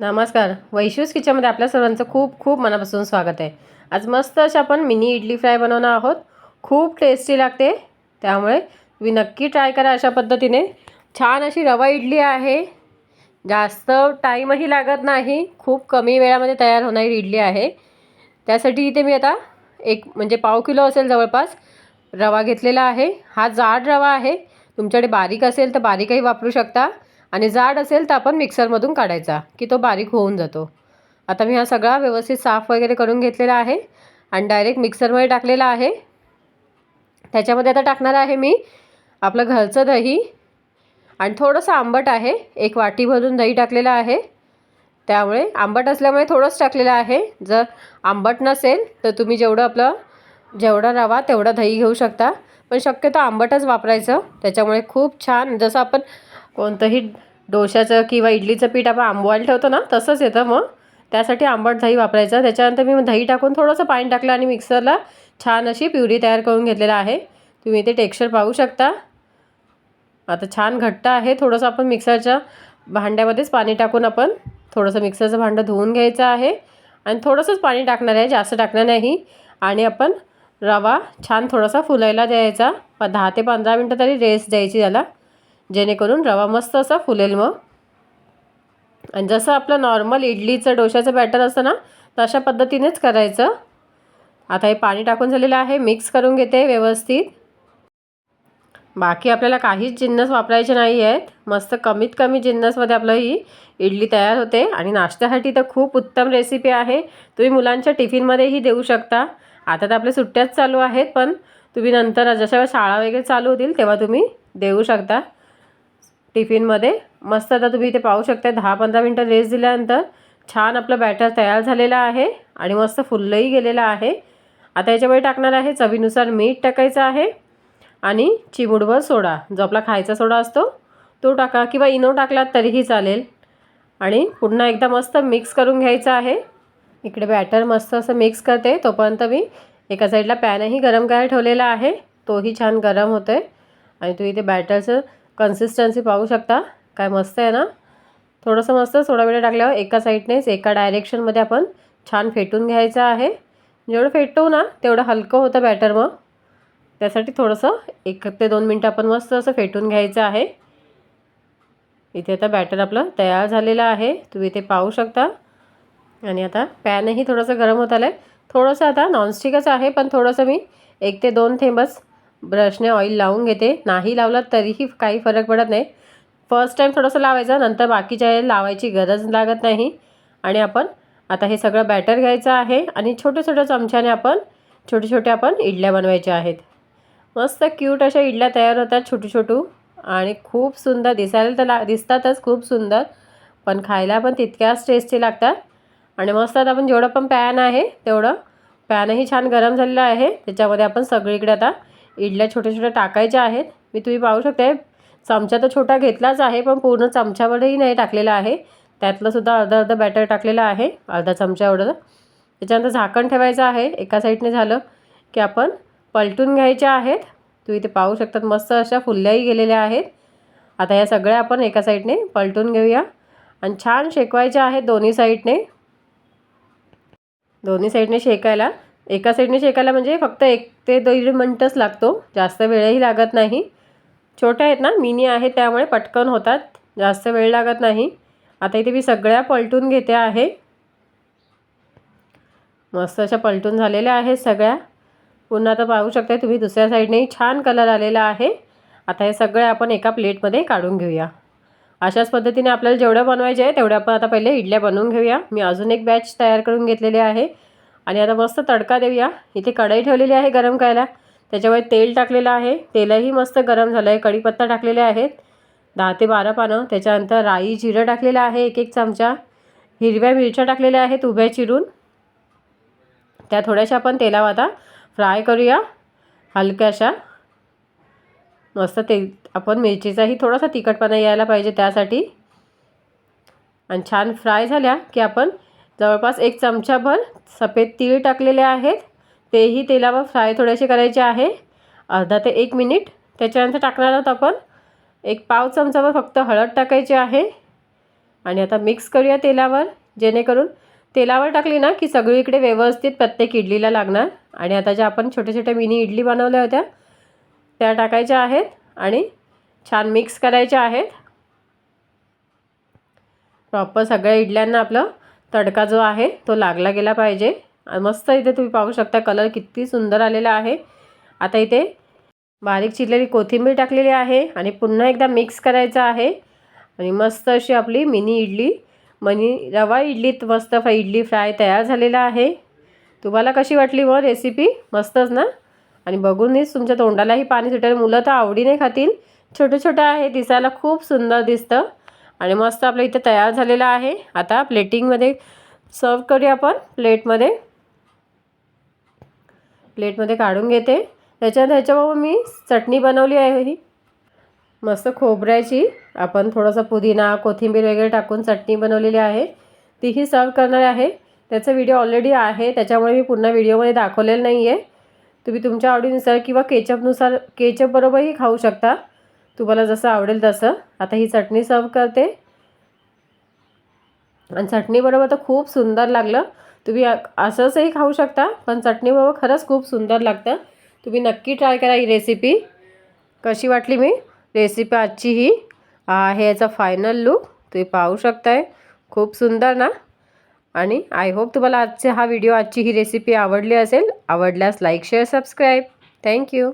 नमस्कार. वैशूस किचनमध्ये आपल्या सर्वांचं खूप खूप मनापासून स्वागत आहे. आज मस्त अशी आपण मिनी इडली फ्राय बनवणार आहोत. खूप टेस्टी लागते. त्यामुळे तुम्ही नक्की ट्राय करा अशा पद्धतीने. छान अशी रवा इडली आहे. जास्त टाईमही लागत नाही. खूप कमी वेळामध्ये तयार होणारी इडली आहे. त्यासाठी इथे मी आता एक म्हणजे पाव किलो असेल जवळपास रवा घेतलेला आहे. हा जाड रवा आहे. तुमच्याकडे बारीक असेल तर बारीकही वापरू शकता. आणि जाड असेल तर आपण मिक्सरमधून काढायचा की तो बारीक होऊन जातो. आता मी हा सगळा व्यवस्थित साफ वगैरे करून घेतलेला आहे आणि डायरेक्ट मिक्सरमध्ये टाकलेला आहे. त्याच्यामध्ये आता टाकणार आहे मी आपलं घरचं दही आणि थोडंसं आंबट आहे. एक वाटी भरून दही टाकलेलं आहे. त्यामुळे आंबट असल्यामुळे थोडंच टाकलेलं आहे. जर आंबट नसेल तर तुम्ही जेवढं आपलं जेवढा रवा तेवढा दही घेऊ शकता. पण शक्यतो आंबटच वापरायचं. त्याच्यामुळे खूप छान जसं आपण कोणतंही डोशाचं किंवा इडलीचं पीठ आपण आंबवायला ठेवतो ना तसंच येतं मग. त्यासाठी आंबट दही वापरायचं. त्याच्यानंतर मी दही टाकून थोडंसं पाणी टाकलं आणि मिक्सरला छान अशी प्युरी तयार करून घेतलेला आहे. तुम्ही ते टेक्स्चर पाहू शकता. आता छान घट्ट आहे. थोडंसं आपण मिक्सरच्या भांड्यामध्येच पाणी टाकून आपण थोडंसं मिक्सरचं भांडं धुवून घ्यायचं आहे. आणि थोडंसंच पाणी टाकणार आहे. जास्त टाकणार नाही. आणि आपण रवा छान थोडासा फुलायला द्यायचा. दहा ते पंधरा मिनटं तरी रेस्ट द्यायची त्याला. जेणेकरून रवा मस्त असा फुलेल मग. आणि जसं आपलं नॉर्मल इडलीचं डोशाचं बॅटर असतं ना तशा पद्धतीनेच करायचं. आता हे पाणी टाकून झालेलं आहे मिक्स करून घेते व्यवस्थित. बाकी आपल्याला काहीच जिन्नस वापरायचे नाही आहेत. मस्त कमीत कमी जिन्नसमध्ये आपलं ही इडली तयार होते. आणि नाश्त्यासाठी तर खूप उत्तम रेसिपी आहे. तुम्ही मुलांच्या टिफिनमध्येही देऊ शकता. आता तर आपल्या सुट्ट्याच चालू आहेत पण तुम्ही नंतर जशा शाळा वगैरे चालू होतील तेव्हा तुम्ही देऊ शकता. टिफिनमध्ये. मस्त आता तुम्ही इथे पाहू शकता दहा पंधरा मिनटं रेस्ट दिल्यानंतर छान आपलं बॅटर तयार झालेलं आहे आणि मस्त फुललंही गेलेलं आहे. आता याच्यामध्ये टाकणार आहे चवीनुसार मीठ टाकायचं आहे आणि चिमुडभर सोडा. जो आपला खायचा सोडा असतो तो टाका किंवा इनो टाकलात तरीही चालेल. आणि पुन्हा एकदा मस्त मिक्स करून घ्यायचं आहे. इकडे बॅटर मस्त असं मिक्स करते तोपर्यंत मी एका साईडला पॅनही गरम करायला ठेवलेला आहे. तोही छान गरम होतो आहे आणि तुम्ही इथे बॅटरचं कन्सिस्टन्सी पाहू शकता. काय मस्त आहे ना? थोडंसं मस्त थोडा वेळ टाकल्यावर एका साईडनेच एका डायरेक्शनमध्ये आपण छान फेटून घ्यायचं आहे. जेवढं फेटू ना तेवढं हलकं होतं बॅटर मग. त्यासाठी थोडंसं एक ते दोन मिनटं आपण मस्त असं फेटून घ्यायचं आहे. इथे आता बॅटर आपलं तयार झालेलं आहे. तुम्ही इथे पाहू शकता. आणि आता पॅनही थोडंसं गरम होत आलं आहे थोडंसं आता नॉनस्टिकच आहे पण थोडंसं मी एक ते दोन थेंबच ब्रशने ऑइल लावून घेते. नाही लावलं तरीही काही फरक पडत नाही. फर्स्ट टाईम थोडंसं लावायचं नंतर बाकीच्या लावायची गरज लागत नाही. आणि आपण आता हे सगळं बॅटर घ्यायचं आहे आणि छोट्या छोट्या चमच्याने आपण छोटे छोटे आपण इडल्या बनवायच्या आहेत. मस्त क्यूट अशा इडल्या तयार होतात छोटू छोटू. आणि खूप सुंदर दिसायला तर ला दिसतातच खूप सुंदर. पण खायला पण तितक्याच टेस्टी लागतात. आणि मस्त आता आपण जेवढं पण पॅन आहे तेवढं पॅनही छान गरम झालेलं आहे. त्याच्यामध्ये आपण सगळीकडे आता इडल्या छोट्या छोट्या टाकायच्या आहेत. मी तुम्ही पाहू शकते चमचा तर छोटा घेतलाच आहे पण पूर्ण चमच्यावरही नाही टाकलेला आहे. त्यातलंसुद्धा अर्धा अर्धा बॅटर टाकलेलं आहे अर्धा चमचा एवढं. त्याच्यानंतर झाकण ठेवायचं आहे एका साईडने झालं की आपण पलटून घ्यायच्या आहेत. तुम्ही ते पाहू शकतात मस्त अशा फुल्याही गेलेल्या आहेत. आता या सगळ्या आपण एका साईडने पलटून घेऊया. आणि छान शेकवायच्या आहेत दोन्ही साईडने. दोन्ही साईडने शेकायला एका साईडने शेकायला म्हणजे फक्त एक ते दीड मिनटंच लागतो. जास्त वेळही लागत नाही. छोट्या आहेत ना मिनी आहे त्यामुळे पटकन होतात. जास्त वेळ लागत नाही. आता इथे मी सगळ्या पलटून घेते आहे. मस्त अशा पलटून झालेल्या आहेत सगळ्या. पुन्हा आता पाहू शकता तुम्ही दुसऱ्या साईडनेही छान कलर आलेला आहे. आता हे सगळे आपण एका प्लेटमध्ये काढून घेऊया. अशाच पद्धतीने आपल्याला जेवढं बनवायचे आहे तेवढ्या आपण आता पहिले इडल्या बनवून घेऊया. मी अजून एक बॅच तयार करून घेतलेली आहे. आणि आता मस्त तडका देऊया. इथे कढई ठेवलेली आहे गरम करायला. त्याच्यामुळे तेल टाकलेलं आहे. तेलही मस्त गरम झालं आहे कढीपत्ता टाकलेले आहेत. दहा ते बारा पानं. त्याच्यानंतर राई जिरं टाकलेलं आहे एक एक चमचा. हिरव्या मिरच्या टाकलेल्या आहेत उभ्या चिरून. त्या थोड्याशा आपण तेलावर आता फ्राय करूया. हलक्याशा. मस्त ते आपण मिरचीचाही थोडासा तिखटपणा यायला पाहिजे त्यासाठी. आणि छान फ्राय झाल्या की आपण जवळपास एक चमचाभर सफेद तीळ टाकलेले आहेत. तेही तेलावर फ्राय थोडेसे करायचे आहे. अर्धा ते एक मिनिट. त्याच्यानंतर टाकणार आहोत आपण एक पाव चमचावर फक्त हळद टाकायची आहे. आणि आता मिक्स करूया तेलावर. जेणेकरून तेलावर टाकली ना की सगळीकडे व्यवस्थित प्रत्येक इडलीला लागणार. आणि आता ज्या आपण छोट्या छोट्या मिनी इडली बनवल्या होत्या त्या टाकायच्या आहेत आणि छान मिक्स करायच्या आहेत. प्रॉपर सगळ्या इडल्यांना आपलं तडका जो आहे तो लागला गेला पाहिजे. मस्त इथे तुम्ही पाहू शकता कलर किती सुंदर आलेला आहे. आता इथे बारीक चिरलेली कोथिंबीर टाकलेली आहे आणि पुन्हा एकदा मिक्स करायचं आहे. आणि मस्त अशी आपली मिनी इडली मनी रवा इडलीत मस्त फ इडली फ्राय तयार झालेला आहे. तुम्हाला कशी वाटली मग रेसिपी मस्तच ना? आणि बघूनच तुमच्या तोंडालाही पाणी सुटेल. मुलं तर आवडीने खातील. छोटं छोटं आहे दिसायला खूप सुंदर दिसतं. आणि मस्त आपलं इथे तयार झालेलं आहे. आता प्लेटिंगमध्ये सर्व करूया आपण प्लेटमध्ये. प्लेटमध्ये काढून घेते. त्याच्यात ह्याच्याबरोबर मी चटणी बनवली आहे ही. मस्त खोबऱ्याची. आपण थोडंसं पुदिना कोथिंबीर वगैरे टाकून चटणी बनवलेली आहे. तीही सर्व करणार आहे. त्याचा व्हिडिओ ऑलरेडी आहे. त्याच्यामुळे मी पुन्हा व्हिडिओमध्ये दाखवलेलं नाही आहे तुम्ही तुमच्या आवडीनुसार किंवा केचपनुसार केचपबरोबरही खाऊ शकता. तुम्हाला जसं आवडेल तसं. आता ही चटणी सर्व करते. आणि चटणीबरोबर तर खूप सुंदर लागलं. तुम्ही असंचही खाऊ शकता पण चटणीबरोबर खरंच खूप सुंदर लागतं. तुम्ही नक्की ट्राय करा ही रेसिपी कशी वाटली मी? रेसिपी आजची ही. आहे याचा फायनल लुक तुम्ही पाहू शकताय. खूप सुंदर ना? आणि आय होप तुम्हाला आजचे हा व्हिडिओ आजची ही रेसिपी आवडली असेल. आवडल्यास लाईक शेअर सबस्क्राईब थँक्यू